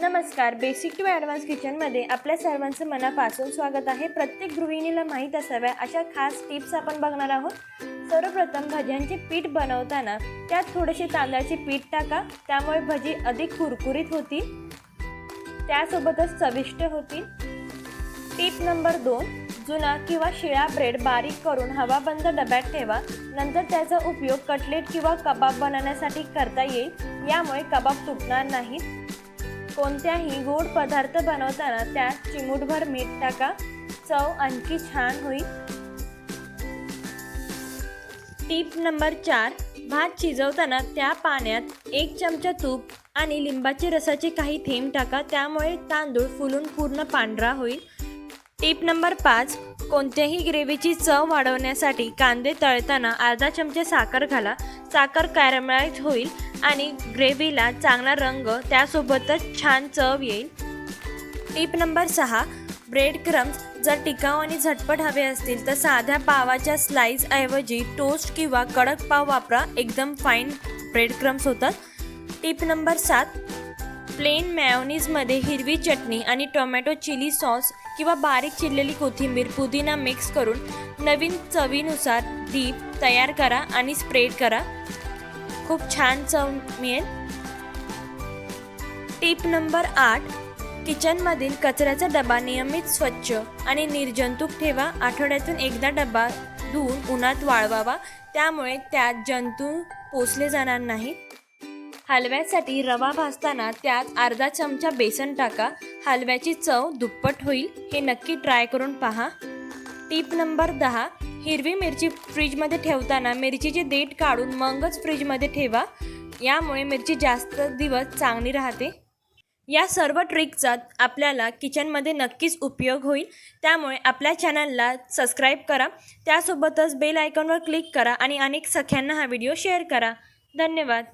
नमस्कार basic to advance किचनमध्ये आपल्या सर्वांचं मनापासून स्वागत आहे. प्रत्येक गृहिणीला माहीत असाव्या अशा खास टिप्स आपण बघणार आहोत. सर्वप्रथम भज्यांचे पीठ बनवताना त्यात थोडेसे तांदळाचे पीठ टाका. त्यामुळे भजी अधिक कुरकुरीत होतील. त्यासोबतच चविष्ट होतील. टिप नंबर दोन जुना किंवा शिळा ब्रेड बारीक करून हवाबंद डब्यात ठेवा. नंतर त्याचा उपयोग कटलेट किंवा कबाब बनवण्यासाठी करता येईल. यामुळे कबाब तुटणार नाहीत. कोणत्याही गोड पदार्थ बनवताना त्यात चिमूटभर मीठ टाका. चव आणखी छान होईल. टीप नंबर चार. भात शिजवताना त्या पाण्यात एक चमचा तूप आणि लिंबाचे रसाचे काही थेंब टाका. त्यामुळे तांदूळ फुलून पूर्ण पांढरा होईल. टीप नंबर पाच. कोणत्याही ग्रेव्हीची चव वाढवण्यासाठी कांदे तळताना अर्धा चमचे साखर घाला. साखर कॅरमलाइज होईल. आणि ग्रेव्हीला चांगला रंग त्यासोबतच छान चव येईल. टिप नंबर सहा ब्रेड क्रम्स जर टिकाऊ आणि झटपट हवे असतील तर साध्या पावाच्या स्लाईजऐवजी टोस्ट किंवा कडक पाव वापरा. एकदम फाईन ब्रेड क्रम्स होतात. टिप नंबर सात प्लेन मॅयोनीजमध्ये हिरवी चटणी आणि टोमॅटो चिली सॉस किंवा बारीक चिरलेली कोथिंबीर पुदिना मिक्स करून नवीन चवीनुसार डीप तयार करा आणि स्प्रेड करा. खूप छान चव मिळेल. टीप नंबर आठ किचनमधील कचऱ्याचा डबा नियमित स्वच्छ आणि निर्जंतुक ठेवा. आठवड्यातून एकदा डबा धुवून उन्हात वाळवावा. त्यामुळे त्यात जंतू पोचले जाणार नाहीत. हलव्यासाठी रवा भाजताना त्यात अर्धा चमचा बेसन टाका. हलव्याची चव दुप्पट होईल. हे नक्की ट्राय करून पहा. टीप नंबर दहा. हिरवी मिरची फ्रीजमध्ये ठेवताना मिरचीचे देठ काढून मगच फ्रीजमध्ये ठेवा. यामुळे मिरची जास्त दिवस चांगली राहते. या सर्व ट्रिकचा आपल्याला किचनमध्ये नक्कीच उपयोग होईल. त्यामुळे आपल्या चॅनलला सबस्क्राईब करा. त्यासोबतच बेल आयकॉनवर क्लिक करा आणि अनेक सख्यांना हा व्हिडिओ शेअर करा. धन्यवाद.